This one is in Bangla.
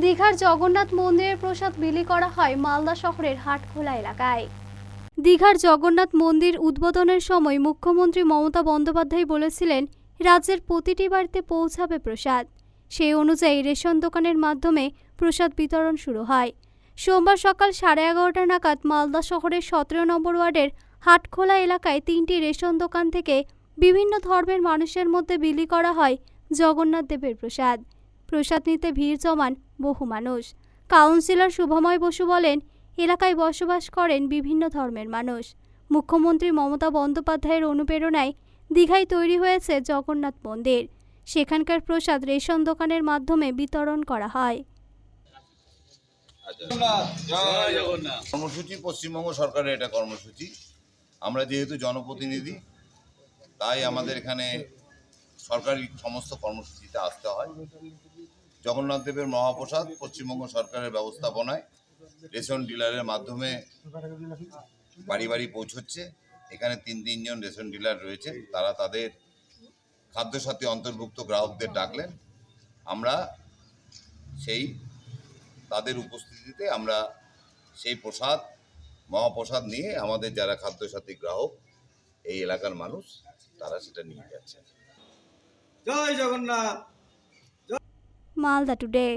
দীঘার জগন্নাথ মন্দিরের প্রসাদ বিলি করা হয় মালদা শহরের হাটখোলা এলাকায়। দীঘার জগন্নাথ মন্দির উদ্বোধনের সময় মুখ্যমন্ত্রী মমতা বন্দ্যোপাধ্যায় বলেছিলেন, রাজ্যের প্রতিটি বাড়িতে পৌঁছাবে প্রসাদ। সেই অনুযায়ী রেশন দোকানের মাধ্যমে প্রসাদ বিতরণ শুরু হয়। সোমবার সকাল সাড়ে এগারোটা নাগাদ মালদা শহরের সতেরো নম্বর ওয়ার্ডের হাটখোলা এলাকায় তিনটি রেশন দোকান থেকে বিভিন্ন ধর্মের মানুষের মধ্যে বিলি করা হয় জগন্নাথ দেবের প্রসাদ। প্রসাদ নিতে ভিড় জমান বহু মানুষ। কাউন্সিলর শুভময় বসু বলেন, এলাকায় বসবাস করেন বিভিন্ন ধর্মের মানুষ। মুখ্যমন্ত্রী মমতা বন্দ্যোপাধ্যায়ের অনুপ্রেরণায় দীঘায় তৈরি হয়েছে জগন্নাথ মন্দির। সেখানকার প্রসাদ রেশন দোকানের মাধ্যমে বিতরণ করা হয়। কর্মসূচি, পশ্চিমবঙ্গ সরকারের এটা কর্মসূচি। আমরা যেহেতু জনপ্রতিনিধি, তাই আমাদের এখানে সরকারি সমস্ত কর্মসূচিতে আসতে হয়। জগন্নাথ দেবের মহাপ্রসাদ পশ্চিমবঙ্গ সরকারের ব্যবস্থাপনায় রেশন ডিলারের মাধ্যমে বাড়ি বাড়ি পৌঁছচ্ছে। এখানে তিন, তিনজন রেশন ডিলার রয়েছে। তারা তাদের খাদ্যসাথী অন্তর্ভুক্ত গ্রাহকদের ডাকলেন। আমরা সেই, তাদের উপস্থিতিতে আমরা সেই প্রসাদ, মহাপ্রসাদ নিয়ে আমাদের যারা খাদ্যসাথী গ্রাহক, এই এলাকার মানুষ, তারা সেটা নিয়ে যাচ্ছে। জয় জগন্নাথ। মালদা টুডে।